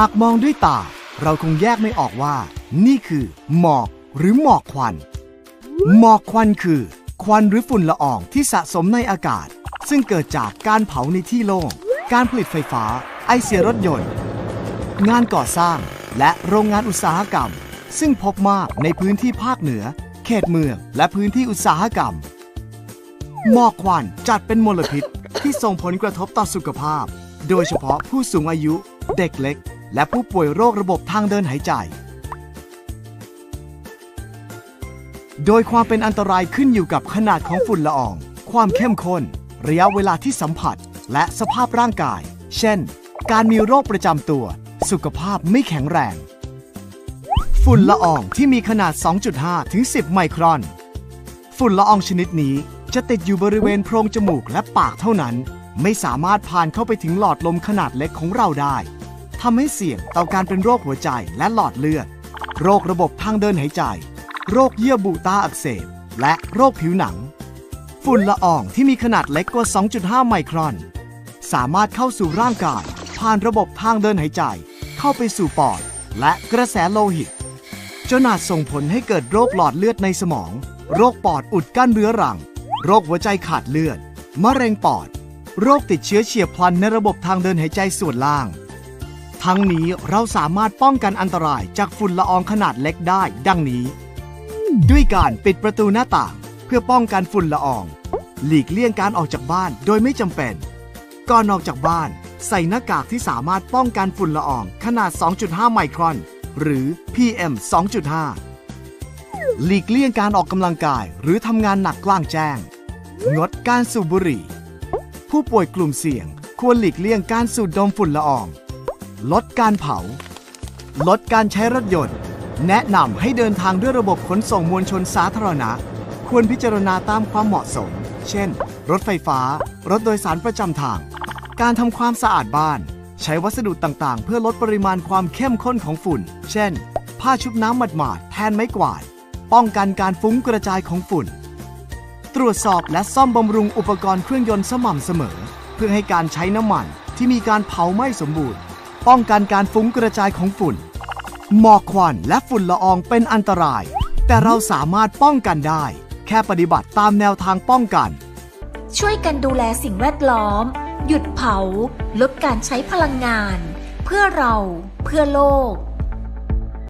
หากมองด้วยตา เราคงแยกไม่ออกว่า นี่คือ หมอกหรือหมอกควัน หมอกควันคือ ควันหรือฝุ่นละอองที่สะสมในอากาศ ซึ่งเกิดจากการเผาในที่โล่ง การผลิตไฟฟ้า ไอเสียรถยนต์ งานก่อสร้าง และโรงงานอุตสาหกรรม ซึ่งพบมากในพื้นที่ภาคเหนือ เขตเมือง และพื้นที่อุตสาหกรรม หมอกควันจัดเป็นมลพิษที่ส่งผลกระทบต่อสุขภาพ โดยเฉพาะผู้สูงอายุ เด็กเล็ก และผู้ป่วยโรคระบบทางเดินหายใจ โดยความเป็นอันตรายขึ้นอยู่กับขนาดของฝุ่นละออง ความเข้มข้น ระยะเวลาที่สัมผัส และสภาพร่างกาย เช่น การมีโรคประจำตัว สุขภาพไม่แข็งแรง ฝุ่นละอองที่มีขนาด 2.5 ถึง 10 ไมครอน ฝุ่นละอองชนิดนี้จะติดอยู่บริเวณโพรงจมูกและปากเท่านั้น ไม่สามารถผ่านเข้าไปถึงหลอดลมขนาดเล็กของเราได้ำให้เสี่ยงต่อการเป็นโรคหัวใจและหลอดเลือด โรคระบบทางเดินหายใจ โรคเยื่อบุตาอักเสบ และโรคผิวหนัง ฝุ่นละอองที่มีขนาดเล็กกว่า 2.5 ไมครอน สามารถเข้าสู่ร่างกาย ผ่านระบบทางเดินหายใจ เข้าไปสู่ปอด และกระแสโลหิตจนอาจส่งผลให้เกิดโรคหลอดเลือดในสมอง โรคปอดอุดกั้นเรื้อรัง โรคหัวใจขาดเลือด มะเร็งปอด โรคติดเชื้อเฉียบพลันในระบบทางเดินหายใจส่วนล่าง ทั้งนี้เราสามารถป้องกันอันตรายจากฝุ่นละอองขนาดเล็กได้ ดังนี้ ด้วยการปิดประตูหน้าต่าง เพื่อป้องกันฝุ่นละออง หลีกเลี่ยงการออกจากบ้านโดยไม่จำเป็น ก่อนออกจากบ้าน ใส่หน้ากากที่สามารถป้องกันฝุ่นละอองขนาด 2.5 ไมครอน หรือ PM 2.5 หลีกเลี่ยงการออกกำลังกายหรือทำงานหนักกลางแจ้ง งดการสูบบุหรี่ ผู้ป่วยกลุ่มเสี่ยง ควรหลีกเลี่ยงการสูดดมฝุ่นละออง ลดการเผา ลดการใช้รถยนต์ แนะนำให้เดินทางด้วยระบบขนส่งมวลชนสาธารณะ ควรพิจารณาตามความเหมาะสม เช่น รถไฟฟ้า รถโดยสารประจำทาง การทำความสะอาดบ้าน ใช้วัสดุต่างๆ เพื่อลดปริมาณความเข้มข้นของฝุ่น เช่น ผ้าชุบน้ำหมาดๆแทนไม้กวาด ป้องกันการฟุ้งกระจายของฝุ่น ตรวจสอบและซ่อมบำรุงอุปกรณ์เครื่องยนต์สม่ำเสมอ เพื่อให้การใช้น้ำมันที่มีการเผาไหม้สมบูรณ์ ป้องกันการฟุ้งกระจายของฝุ่น หมอกควันและฝุ่นละอองเป็นอันตราย แต่เราสามารถป้องกันได้ แค่ปฏิบัติตามแนวทางป้องกัน ช่วยกันดูแลสิ่งแวดล้อม หยุดเผา ลดการใช้พลังงาน เพื่อเรา เพื่อโลก